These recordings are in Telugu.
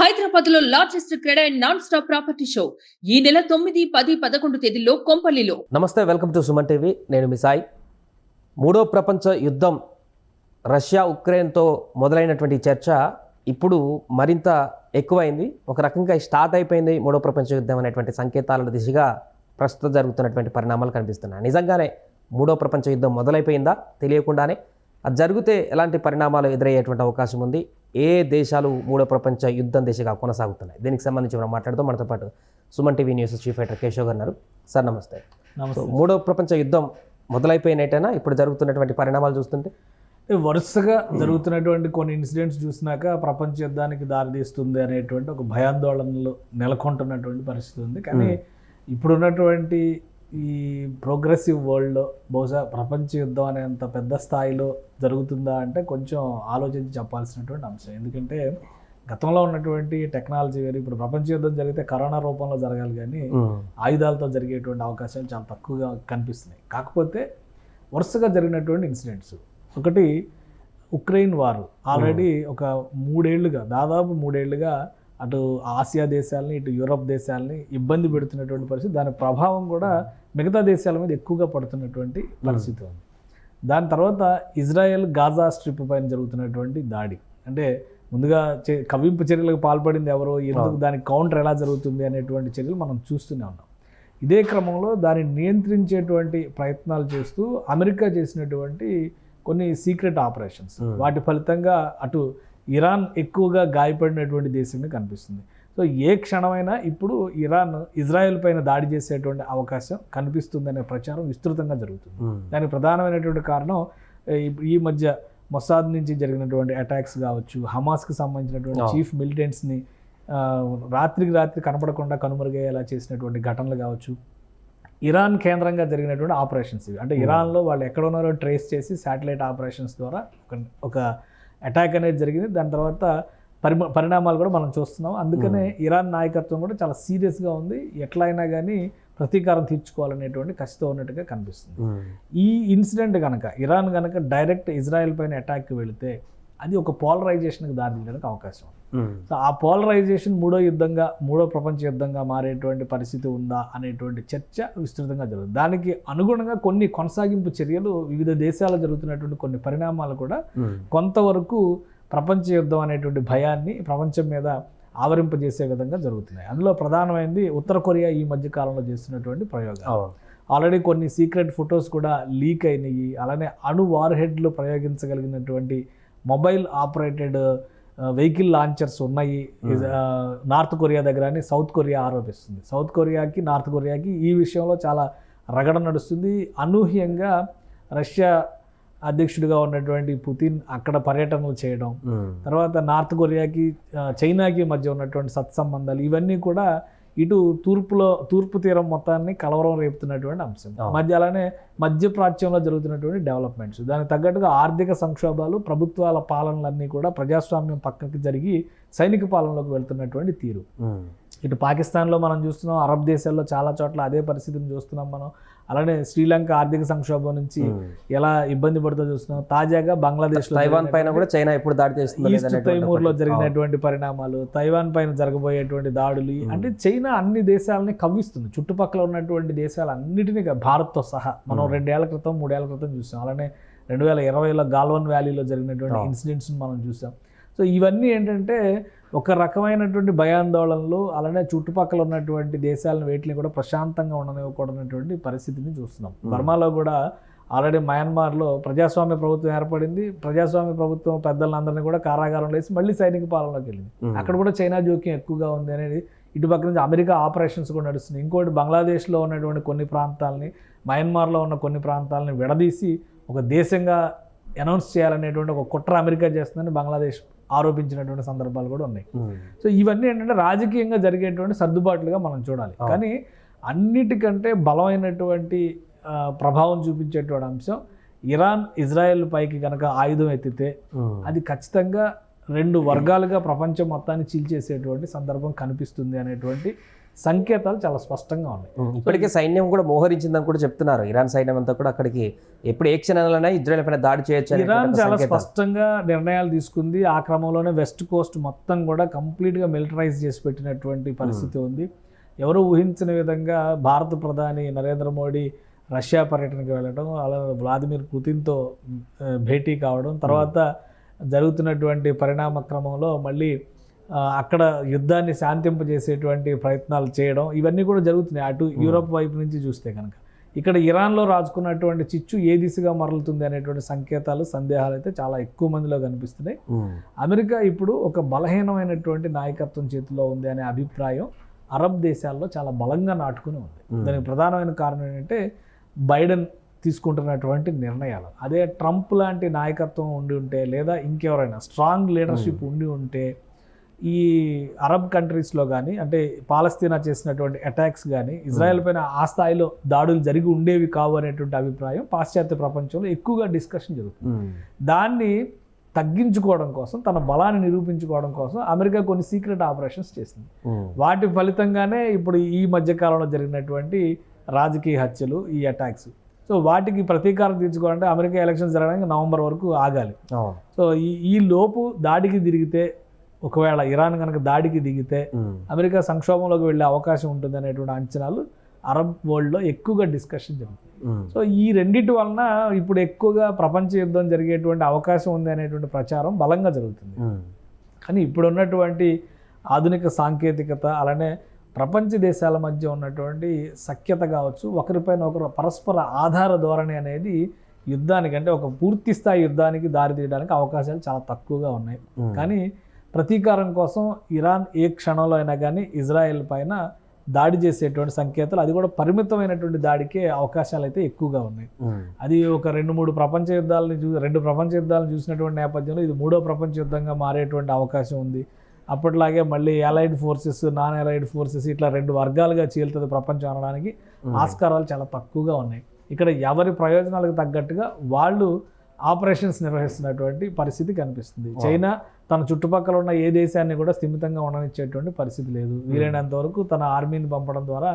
హైదరాబాద్లో largest cred and non stop property show. ఈ నెల తొమ్మిది పది పదకొండు తేదీల్లో కొంపల్లిలో. నమస్తే వెల్కమ్ టు సుమన్ టీవీ. నేను మీ సాయి. మూడో ప్రపంచ యుద్ధం రష్యా ఉక్రెయిన్తో మొదలైనటువంటి చర్చ ఇప్పుడు మరింత ఎక్కువైంది. ఒక రకంగా స్టార్ట్ అయిపోయింది మూడో ప్రపంచ యుద్ధం అనేటువంటి సంకేతాల దిశగా ప్రస్తుతం జరుగుతున్నటువంటి పరిణామాలు కనిపిస్తున్నాయి. నిజంగానే మూడో ప్రపంచ యుద్ధం మొదలైపోయిందా? తెలియకుండానే. అది జరిగితే ఎలాంటి పరిణామాలు ఎదురయ్యేటువంటి అవకాశం ఉంది? ఏ దేశాలు మూడో ప్రపంచ యుద్ధం దిశగా కొనసాగుతున్నాయి? దీనికి సంబంధించి మనం మాట్లాడుతూ మనతో పాటు Suman TV news chief editor Keshav గారు ఉన్నారు. సార్ నమస్తే. మూడో ప్రపంచ యుద్ధం మొదలైపోయినట్టేనా? ఇప్పుడు జరుగుతున్నటువంటి పరిణామాలు చూస్తుంటే? వరుసగా జరుగుతున్నటువంటి కొన్ని ఇన్సిడెంట్స్ చూసినాక ప్రపంచ యుద్ధానికి దారితీస్తుంది అనేటువంటి ఒక భయాందోళనలు నెలకొంటున్నటువంటి పరిస్థితి ఉంది. కానీ ఇప్పుడున్నటువంటి ఈ ప్రోగ్రెసివ్ వరల్డ్లో బహుశా ప్రపంచ యుద్ధం అనేంత పెద్ద స్థాయిలో జరుగుతుందా అంటే కొంచెం ఆలోచించి చెప్పాల్సినటువంటి అంశం. ఎందుకంటే గతంలో ఉన్నటువంటి టెక్నాలజీ వేరు ఇప్పుడు ప్రపంచ యుద్ధం జరిగితే కరోనా రూపంలో జరగాలి కానీ ఆయుధాలతో జరిగేటువంటి అవకాశాలు చాలా తక్కువగా కనిపిస్తున్నాయి. కాకపోతే వరుసగా జరిగినటువంటి ఇన్సిడెంట్స్. ఒకటి ఉక్రెయిన్ వారు. ఆల్రెడీ ఒక మూడేళ్ళుగా దాదాపు మూడేళ్ళుగా అటు ఆసియా దేశాలని ఇటు యూరప్ దేశాలని ఇబ్బంది పెడుతున్నటువంటి పరిస్థితి దాని ప్రభావం కూడా మిగతా దేశాల మీద ఎక్కువగా పడుతున్నటువంటి పరిస్థితి ఉంది. దాని తర్వాత ఇజ్రాయెల్ గాజా స్ట్రిప్ పైన జరుగుతున్నటువంటి దాడి. అంటే ముందుగా చే- కవింపు చర్యలకు పాల్పడింది ఎవరో ఎందుకు దానికి కౌంటర్ ఎలా జరుగుతుంది అనేటువంటి చర్యలు మనం చూస్తూనే ఉన్నాం. ఇదే క్రమంలో దాన్ని నియంత్రించేటువంటి ప్రయత్నాలు చేస్తూ అమెరికా చేసినటువంటి కొన్ని సీక్రెట్ ఆపరేషన్స్. వాటి ఫలితంగా అటు ఇరాన్ ఎక్కువగా గాయపడినటువంటి దేశంగా కనిపిస్తుంది. సో ఏ క్షణమైనా ఇప్పుడు ఇరాన్ ఇజ్రాయెల్ పైన దాడి చేసేటువంటి అవకాశం కనిపిస్తుందనే ప్రచారం విస్తృతంగా జరుగుతుంది. దానికి ప్రధానమైనటువంటి కారణం ఈ మధ్య మొసాద్ నుంచి జరిగినటువంటి అటాక్స్ కావచ్చు హమాస్కి సంబంధించినటువంటి. చీఫ్ మిలిటెంట్స్ని రాత్రికి రాత్రి కనపడకుండా కనుమరుగయ్యేలా చేసినటువంటి ఘటనలు కావచ్చు. ఇరాన్ కేంద్రంగా జరిగినటువంటి ఆపరేషన్స్ ఇవి. అంటే ఇరాన్లో వాళ్ళు ఎక్కడ ఉన్నారో ట్రేస్ చేసి శాటిలైట్ ఆపరేషన్స్ ద్వారా ఒక ఒక అటాక్ అనేది జరిగింది. దాని తర్వాత పరిమ పరిణామాలు కూడా మనం చూస్తున్నాం. అందుకనే ఇరాన్ నాయకత్వం కూడా చాలా సీరియస్గా ఉంది. ఎట్లా అయినా కానీ ప్రతీకారం తీర్చుకోవాలనేటువంటి కసితో ఉన్నట్టుగా కనిపిస్తుంది. ఈ ఇన్సిడెంట్ కనుక ఇరాన్ కనుక డైరెక్ట్ ఇజ్రాయెల్ పైన అటాక్కి వెళితే అది ఒక పోలరైజేషన్కి దారితీయడానికి అవకాశం ఉంది. సో ఆ పోలరైజేషన్ మూడో యుద్ధంగా మూడో ప్రపంచ యుద్ధంగా మారేటువంటి పరిస్థితి ఉందా అనేటువంటి చర్చ విస్తృతంగా జరుగుతుంది. దానికి అనుగుణంగా కొన్ని కొనసాగింపు చర్యలు వివిధ దేశాల్లో జరుగుతున్నటువంటి కొన్ని పరిణామాలు కూడా కొంతవరకు ప్రపంచ యుద్ధం అనేటువంటి భయాన్ని ప్రపంచం మీద ఆవరింపజేసే విధంగా జరుగుతున్నాయి. అందులో ప్రధానమైనది ఉత్తర కొరియా ఈ మధ్య కాలంలో చేస్తున్నటువంటి ప్రయోగాలు. ఆల్రెడీ కొన్ని సీక్రెట్ ఫొటోస్ కూడా లీక్ అయినాయి. అలానే అణు వార్ హెడ్లు ప్రయోగించగలిగినటువంటి మొబైల్ ఆపరేటెడ్ వెహికల్ లాంచర్స్ ఉన్నాయి. ఆ, నార్త్ కొరియా దగ్గర అని సౌత్ కొరియా ఆరోపిస్తుంది. సౌత్ కొరియాకి నార్త్ కొరియాకి ఈ విషయంలో చాలా రగడ నడుస్తుంది. అనూహ్యంగా రష్యా అధ్యక్షుడిగా ఉన్నటువంటి పుతిన్ అక్కడ పర్యటనలు చేయడం. తర్వాత నార్త్ కొరియాకి చైనాకి మధ్య ఉన్నటువంటి సత్సంబంధాలు ఇవన్నీ కూడా ఇటు తూర్పులో తూర్పు తీరం మొత్తాన్ని కలవరం రేపుతున్నటువంటి అంశం. మధ్య అలానే మధ్య ప్రాచ్యంలో జరుగుతున్నటువంటి డెవలప్మెంట్స్ దానికి తగ్గట్టుగా ఆర్థిక సంక్షోభాలు ప్రభుత్వాల పాలనలన్నీ కూడా ప్రజాస్వామ్యం పక్కకి జరిగి సైనిక పాలనలోకి వెళ్తున్నటువంటి తీరు. ఇటు పాకిస్తాన్లో మనం చూస్తున్నాం అరబ్ దేశాల్లో చాలా చోట్ల అదే పరిస్థితిని చూస్తున్నాం మనం. అలానే శ్రీలంక ఆర్థిక సంక్షోభం నుంచి ఎలా ఇబ్బంది పడుతూ చూస్తున్నాం. తాజాగా బంగ్లాదేశ్లో తైవాన్ పైన కూడా చైనా ఎప్పుడు దాడి చేస్తుందో ఈస్ట్ తైమూర్లో జరిగినటువంటి పరిణామాలు తైవాన్ పైన జరగబోయేటువంటి దాడులు అంటే చైనా అన్ని దేశాలని కవ్విస్తుంది. చుట్టుపక్కల ఉన్నటువంటి దేశాలన్నిటినీ భారత్తో సహా మనం రెండేళ్ళ క్రితం మూడేళ్ళ క్రితం చూసాం. అలానే రెండు వేల ఇరవైలో గాల్వన్ వ్యాలీలో జరిగినటువంటి ఇన్సిడెంట్స్ని మనం చూసాం. సో ఇవన్నీ ఏంటంటే ఒక రకమైనటువంటి భయాందోళనలు అలానే చుట్టుపక్కల ఉన్నటువంటి దేశాలను వేటిని కూడా ప్రశాంతంగా ఉండనివ్వకూడనటువంటి పరిస్థితిని చూస్తున్నాం. బర్మాలో కూడా ఆల్రెడీ మయన్మార్లో ప్రజాస్వామ్య ప్రభుత్వం ఏర్పడింది. ప్రజాస్వామ్య ప్రభుత్వం పెద్దలందరినీ కూడా కారాగారంలో వేసి మళ్ళీ సైనిక పాలనలోకి వెళ్ళింది. అక్కడ కూడా చైనా జోక్యం ఎక్కువగా ఉంది అనేది ఇటుపక్క నుంచి అమెరికా ఆపరేషన్స్ కూడా నడుస్తున్నాయి. ఇంకోటి బంగ్లాదేశ్లో ఉన్నటువంటి కొన్ని ప్రాంతాలని మయన్మార్లో ఉన్న కొన్ని ప్రాంతాలని విడదీసి ఒక దేశంగా అనౌన్స్ చేయాలనేటువంటి ఒక కుట్ర అమెరికా చేస్తుందని బంగ్లాదేశ్ ఆరోపించినటువంటి సందర్భాలు కూడా ఉన్నాయి. సో ఇవన్నీ ఏంటంటే రాజకీయంగా జరిగేటువంటి సర్దుబాట్లుగా మనం చూడాలి. కానీ అన్నిటికంటే బలమైనటువంటి ప్రభావం చూపించేటువంటి అంశం ఇరాన్ ఇజ్రాయెల్ పైకి కనుక ఆయుధం ఎత్తితే అది ఖచ్చితంగా రెండు వర్గాలుగా ప్రపంచం మొత్తాన్ని చీల్చేసేటువంటి సందర్భం కనిపిస్తుంది అనేటువంటి సంకేతాలు చాలా స్పష్టంగా ఉన్నాయి. ఇప్పటికే సైన్యం కూడా మోహరించిందని కూడా చెప్తున్నారు. ఇరాన్ సైన్యం అంతా కూడా అక్కడికి ఎప్పుడు ఏ క్షణాలైనా ఇజ్రాయెల్ పైన దాడి చేయొచ్చు ఇరాన్ చాలా. స్పష్టంగా నిర్ణయాలు తీసుకుంది. ఆ క్రమంలోనే వెస్ట్ కోస్ట్ మొత్తం కూడా కంప్లీట్గా మిలిటరైజ్ చేసి పెట్టినటువంటి పరిస్థితి ఉంది. ఎవరు ఊహించిన విధంగా భారత ప్రధాని నరేంద్ర మోడీ రష్యా పర్యటనకు వెళ్ళడం అలా వ్లాదిమిర్ పుతిన్తో భేటీ కావడం తర్వాత జరుగుతున్నటువంటి పరిణామ క్రమంలో మళ్ళీ అక్కడ యుద్ధాన్ని శాంతింపజేసేటువంటి ప్రయత్నాలు చేయడం ఇవన్నీ కూడా జరుగుతున్నాయి. అటు యూరోప్ వైపు నుంచి చూస్తే కనుక. ఇక్కడ ఇరాన్లో రాజుకున్నటువంటి చిచ్చు ఏ దిశగా మరలుతుంది అనేటువంటి సంకేతాలు సందేహాలు అయితే చాలా ఎక్కువ మందిలో కనిపిస్తున్నాయి. అమెరికా ఇప్పుడు ఒక బలహీనమైనటువంటి నాయకత్వం చేతిలో ఉంది అనే అభిప్రాయం అరబ్ దేశాల్లో చాలా బలంగా నాటుకుని ఉంది. దానికి ప్రధానమైన కారణం ఏంటంటే బైడెన్ తీసుకుంటున్నటువంటి నిర్ణయాలు. అదే ట్రంప్ లాంటి నాయకత్వం ఉండి ఉంటే లేదా ఇంకెవరైనా స్ట్రాంగ్ లీడర్షిప్ ఉండి ఉంటే ఈ అరబ్ కంట్రీస్లో కానీ అంటే పాలస్తీనా చేసినటువంటి అటాక్స్ కానీ ఇజ్రాయెల్ పైన ఆ స్థాయిలో దాడులు జరిగి ఉండేవి కావు అనేటువంటి అభిప్రాయం పాశ్చాత్య ప్రపంచంలో ఎక్కువగా డిస్కషన్ జరుగుతుంది. దాన్ని తగ్గించుకోవడం కోసం తన బలాన్ని నిరూపించుకోవడం కోసం అమెరికా కొన్ని సీక్రెట్ ఆపరేషన్స్ చేసింది. వాటి ఫలితంగానే ఇప్పుడు ఈ మధ్యకాలంలో జరిగినటువంటి రాజకీయ హత్యలు ఈ అటాక్స్ సో వాటికి ప్రతీకారం తీర్చుకోవాలంటే అమెరికా ఎలక్షన్స్ జరగడానికి నవంబర్ వరకు ఆగాలి. సో ఈ ఈ లోపు దాడికి దిగితే ఒకవేళ ఇరాన్ కనుక దాడికి దిగితే అమెరికా సంక్షోభంలోకి వెళ్ళే అవకాశం ఉంటుంది అనేటువంటి అంచనాలు అరబ్ వరల్డ్లో ఎక్కువగా డిస్కషన్ జరుగుతుంది సో ఈ రెండిటి వలన ఇప్పుడు ఎక్కువగా ప్రపంచ యుద్ధం జరిగేటువంటి అవకాశం ఉంది అనేటువంటి ప్రచారం బలంగా జరుగుతుంది. కానీ ఇప్పుడు ఉన్నటువంటి ఆధునిక సాంకేతికత అలానే ప్రపంచ దేశాల మధ్య ఉన్నటువంటి సఖ్యత కావచ్చు ఒకరిపైన ఒకరు పరస్పర ఆధార ధోరణి అనేది యుద్ధానికి అంటే ఒక పూర్తి స్థాయి యుద్ధానికి దారితీయడానికి అవకాశాలు చాలా తక్కువగా ఉన్నాయి. కానీ ప్రతీకారం కోసం ఇరాన్ ఏ క్షణంలో అయినా కానీ ఇజ్రాయెల్ పైన దాడి చేసేటువంటి సంకేతాలు అది కూడా పరిమితమైనటువంటి దాడికే అవకాశాలు అయితే ఎక్కువగా ఉన్నాయి. అది ఒక రెండు మూడు ప్రపంచ యుద్ధాలని చూ రెండు ప్రపంచ యుద్ధాలను చూసినటువంటి నేపథ్యంలో ఇది మూడో ప్రపంచ యుద్ధంగా మారేటువంటి అవకాశం ఉంది. అప్పట్లాగే మళ్ళీ allied forces non allied forces ఇట్లా రెండు వర్గాలుగా చీలుతుంది ప్రపంచం అనడానికి ఆస్కారాలు చాలా తక్కువగా ఉన్నాయి. ఇక్కడ ఎవరి ప్రయోజనాలకు తగ్గట్టుగా వాళ్ళు ఆపరేషన్స్ నిర్వహిస్తున్నటువంటి పరిస్థితి కనిపిస్తుంది. చైనా తన చుట్టుపక్కల ఉన్న ఏ దేశాన్ని కూడా స్థిమితంగా ఉండనిచ్చేటువంటి పరిస్థితి లేదు. వీలైనంత వరకు తన ఆర్మీని పంపడం ద్వారా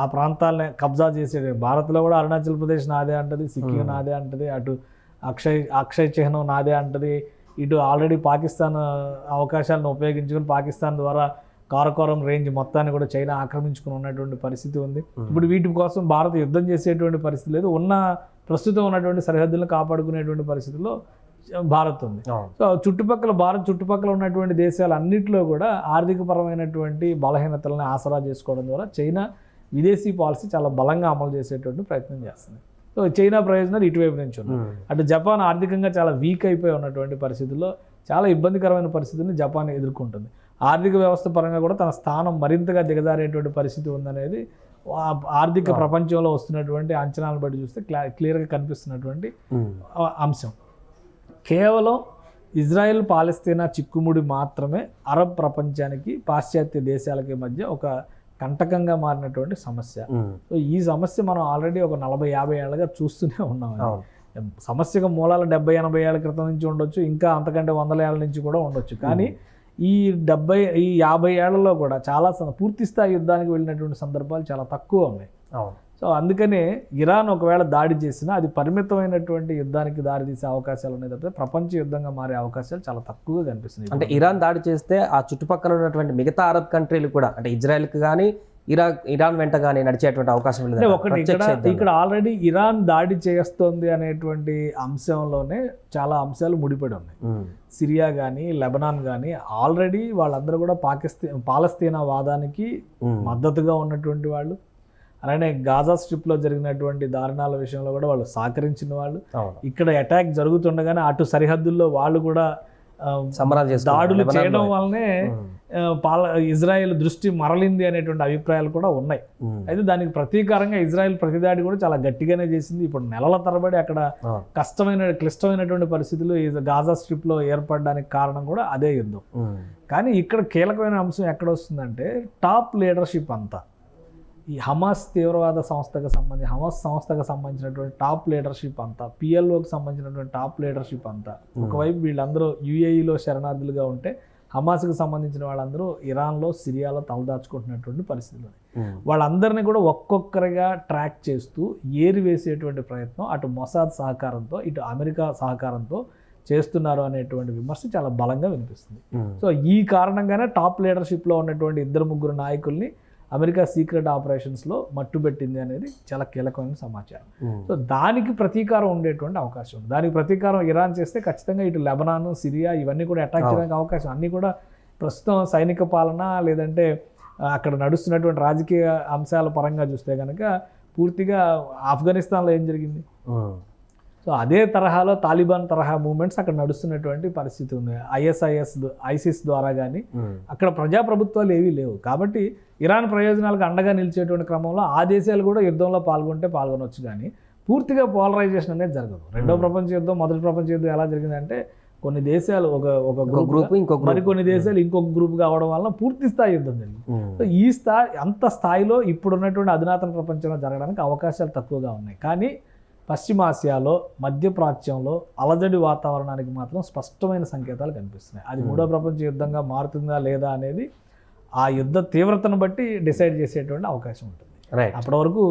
ఆ ప్రాంతాలని కబ్జా చేసే భారత్లో కూడా అరుణాచల్ ప్రదేశ్ నాదే అంటది సిక్కిం నాదే అంటది అటు అక్షయ్ అక్షయ్ చిహ్నం నాదే అంటది ఇటు ఆల్రెడీ పాకిస్తాన్ అవకాశాలను ఉపయోగించుకుని పాకిస్తాన్ ద్వారా కారకోరం రేంజ్ మొత్తాన్ని కూడా చైనా ఆక్రమించుకుని ఉన్నటువంటి పరిస్థితి ఉంది. ఇప్పుడు వీటి కోసం భారత్ యుద్ధం చేసేటువంటి పరిస్థితి లేదు. ఉన్న ప్రస్తుతం ఉన్నటువంటి సరిహద్దులను కాపాడుకునేటువంటి పరిస్థితిలో భారత్ ఉంది. సో చుట్టుపక్కల భారత్ చుట్టుపక్కల ఉన్నటువంటి దేశాలన్నింటిలో కూడా ఆర్థికపరమైనటువంటి బలహీనతలను ఆసరా చేసుకోవడం ద్వారా చైనా విదేశీ పాలసీ చాలా బలంగా అమలు చేసేటువంటి ప్రయత్నం చేస్తుంది. చైనా ప్రయోజనాలు ఇటువైపు నుంచి ఉన్నాయి. ఉమ్, అటు జపాన్ ఆర్థికంగా చాలా వీక్ అయిపోయి ఉన్నటువంటి పరిస్థితుల్లో చాలా ఇబ్బందికరమైన పరిస్థితిని జపాన్ ఎదుర్కొంటుంది. ఆర్థిక వ్యవస్థ పరంగా కూడా తన స్థానం మరింతగా దిగజారేటువంటి పరిస్థితి ఉందనేది ఆర్థిక ప్రపంచంలో వస్తున్నటువంటి అంచనాలను బట్టి చూస్తే క్లా క్లియర్గా కనిపిస్తున్నటువంటి ఆ అంశం. కేవలం ఇజ్రాయెల్ పాలస్తీనా చిక్కుముడి మాత్రమే అరబ్ ప్రపంచానికి పాశ్చాత్య దేశాలకి మధ్య ఒక కంటకంగా మారినటువంటి సమస్య. సో ఈ సమస్య మనం ఆల్రెడీ ఒక నలభై యాభై ఏళ్ళగా చూస్తూనే ఉన్నాం. సమస్యకు మూలాలు డెబ్బై ఎనభై ఏళ్ళ క్రితం నుంచి ఉండొచ్చు ఇంకా అంతకంటే వందల ఏళ్ళ నుంచి కూడా ఉండొచ్చు. కానీ ఈ డెబ్బై ఈ యాభై ఏళ్ళలో కూడా చాలా పూర్తి స్థాయి యుద్ధానికి వెళ్ళినటువంటి సందర్భాలు చాలా తక్కువ ఉన్నాయి. సో అందుకనే ఇరాన్ ఒకవేళ దాడి చేసినా అది పరిమితమైనటువంటి యుద్ధానికి దారితీసే అవకాశాలు ఉన్నాయి తప్పితే ప్రపంచ యుద్ధంగా మారే అవకాశాలు చాలా తక్కువగా కనిపిస్తున్నాయి అంటే ఇరాన్ దాడి చేస్తే ఆ చుట్టుపక్కల ఉన్నటువంటి మిగతా అరబ్ కంట్రీలు కూడా అంటే ఇజ్రాయెల్కి కానీ ఇరాక్ ఇరాన్ వెంట కానీ నడిచేటువంటి అవకాశం లేదు ఒకటి ఇక్కడ ఇక్కడ ఆల్రెడీ ఇరాన్ దాడి చేస్తోంది అనేటువంటి అంశంలోనే చాలా అంశాలు ముడిపడి ఉన్నాయి. సిరియా కానీ లెబనాన్ కానీ ఆల్రెడీ వాళ్ళందరూ కూడా పాకిస్తాన్ పాలస్తీనా వాదానికి మద్దతుగా ఉన్నటువంటి వాళ్ళు. అలానే గాజా స్ట్రిప్లో జరిగినటువంటి దారుణాల విషయంలో కూడా వాళ్ళు సహకరించిన వాళ్ళు. ఇక్కడ అటాక్ జరుగుతుండగానే అటు సరిహద్దుల్లో వాళ్ళు కూడా సంబరాలు. దాడులు. చేయడం వల్లనే పాల ఇజ్రాయెల్ దృష్టి మరలింది అనేటువంటి అభిప్రాయాలు కూడా ఉన్నాయి. అయితే దానికి ప్రతీకారంగా ఇజ్రాయెల్ ప్రతిదాడి కూడా చాలా గట్టిగానే చేసింది. ఇప్పుడు నెలల తరబడి అక్కడ. కష్టమైన క్లిష్టమైనటువంటి పరిస్థితులు గాజా స్ట్రిప్లో ఏర్పడడానికి కారణం కూడా అదే యుద్ధం. కానీ ఇక్కడ కీలకమైన అంశం ఎక్కడ వస్తుందంటే టాప్ లీడర్షిప్ అంతా. ఈ హమాస్ తీవ్రవాద సంస్థకు సంబంధించి హమాస్ సంస్థకు సంబంధించినటువంటి టాప్ లీడర్షిప్ అంతా పిఎల్ఓకి సంబంధించినటువంటి టాప్ లీడర్షిప్ అంతా. ఒకవైపు వీళ్ళందరూ యుఏఈలో శరణార్థులుగా ఉంటే హమాస్కి సంబంధించిన వాళ్ళందరూ ఇరాన్లో సిరియాలో తలదాచుకుంటున్నటువంటి పరిస్థితులు. వాళ్ళందరినీ కూడా ఒక్కొక్కరిగా ట్రాక్ చేస్తూ ఏరి వేసేటువంటి ప్రయత్నం అటు మొసాద్ సహకారంతో ఇటు అమెరికా సహకారంతో చేస్తున్నారు అనేటువంటి విమర్శ చాలా బలంగా వినిపిస్తుంది. సో ఈ కారణంగానే టాప్ లీడర్షిప్లో ఉన్నటువంటి ఇద్దరు ముగ్గురు నాయకుల్ని అమెరికా సీక్రెట్ ఆపరేషన్స్లో మట్టుబెట్టింది అనేది చాలా కీలకమైన సమాచారం. ఉమ్, సో దానికి ప్రతీకారం ఉండేటువంటి అవకాశం ఉంది. దానికి ప్రతీకారం ఇరాన్ చేస్తే ఖచ్చితంగా ఇటు లెబనాన్ సిరియా ఇవన్నీ కూడా అటాక్ చేయడానికి అవకాశం. అన్నీ కూడా ప్రస్తుతం సైనిక పాలన లేదంటే అక్కడ నడుస్తున్నటువంటి రాజకీయ అంశాల పరంగా చూస్తే కనుక పూర్తిగా ఆఫ్ఘనిస్తాన్లో ఏం జరిగింది? ఉమ్, సో అదే తరహాలో తాలిబాన్ తరహా మూమెంట్స్ అక్కడ నడుస్తున్నటువంటి పరిస్థితి ఉంది. ఐఎస్ఐఎస్ ఐసిస్ ద్వారా కానీ అక్కడ ప్రజాప్రభుత్వాలు ఏవీ లేవు. కాబట్టి ఇరాన్ ప్రయోజనాలకు అండగా నిలిచేటువంటి క్రమంలో ఆ దేశాలు కూడా యుద్ధంలో పాల్గొంటే పాల్గొనవచ్చు కానీ పూర్తిగా పోలరైజేషన్ అనేది జరగదు. రెండో ప్రపంచ యుద్ధం మొదటి ప్రపంచ యుద్ధం ఎలా జరిగిందంటే కొన్ని దేశాలు ఒక ఒక గ్రూప్ గ్రూప్ ఇంకో గ్రూప్. మరికొన్ని దేశాలు ఇంకొక గ్రూప్ కావడం వల్ల పూర్తి స్థాయి యుద్ధం జరిగింది. సో ఈ స్థాయి అంత స్థాయిలో ఇప్పుడున్నటువంటి అధునాతన ప్రపంచంలో జరగడానికి అవకాశాలు తక్కువగా ఉన్నాయి. కానీ పశ్చిమాసియాలో మధ్యప్రాచ్యంలో అలజడి వాతావరణానికి మాత్రం స్పష్టమైన సంకేతాలు కనిపిస్తున్నాయి. అది మూడో ప్రపంచ యుద్ధంగా మారుతుందా లేదా అనేది ఆ యుద్ధ తీవ్రతను బట్టి డిసైడ్ చేసేటువంటి అవకాశం ఉంటుంది. రైట్ అప్పటి వరకు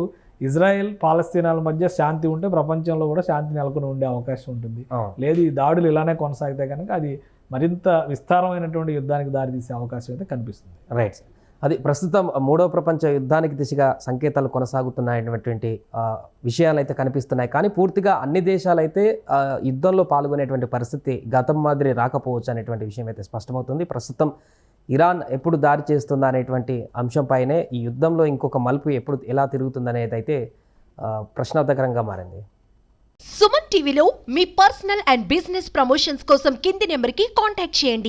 ఇజ్రాయెల్ పాలస్తీనాల మధ్య శాంతి ఉంటే ప్రపంచంలో కూడా శాంతి నెలకొని ఉండే అవకాశం ఉంటుంది. లేదు ఈ దాడులు ఇలానే కొనసాగితే కనుక అది మరింత విస్తారమైనటువంటి యుద్ధానికి దారితీసే అవకాశం అయితే కనిపిస్తుంది. Right sir. అది ప్రస్తుతం మూడవ ప్రపంచ యుద్ధానికి దిశగా సంకేతాలు కొనసాగుతున్నాయనేటువంటి విషయాలు అయితే కనిపిస్తున్నాయి. కానీ పూర్తిగా అన్ని దేశాలు అయితే యుద్ధంలో పాల్గొనేటువంటి పరిస్థితి గతం మాదిరి రాకపోవచ్చు అనేటువంటి విషయం అయితే స్పష్టమవుతుంది. ప్రస్తుతం ఇరాన్ ఎప్పుడు దారి చేస్తుందా అనేటువంటి అంశంపైనే ఈ యుద్ధంలో ఇంకొక మలుపు ఎప్పుడు ఎలా తిరుగుతుందనేది అయితే ప్రశ్నార్థకరంగా మారింది. సుమన్ టీవీలో మీ పర్సనల్ అండ్ బిజినెస్ ప్రమోషన్స్ కోసం కింది నెంబర్కి కాంటాక్ట్ చేయండి.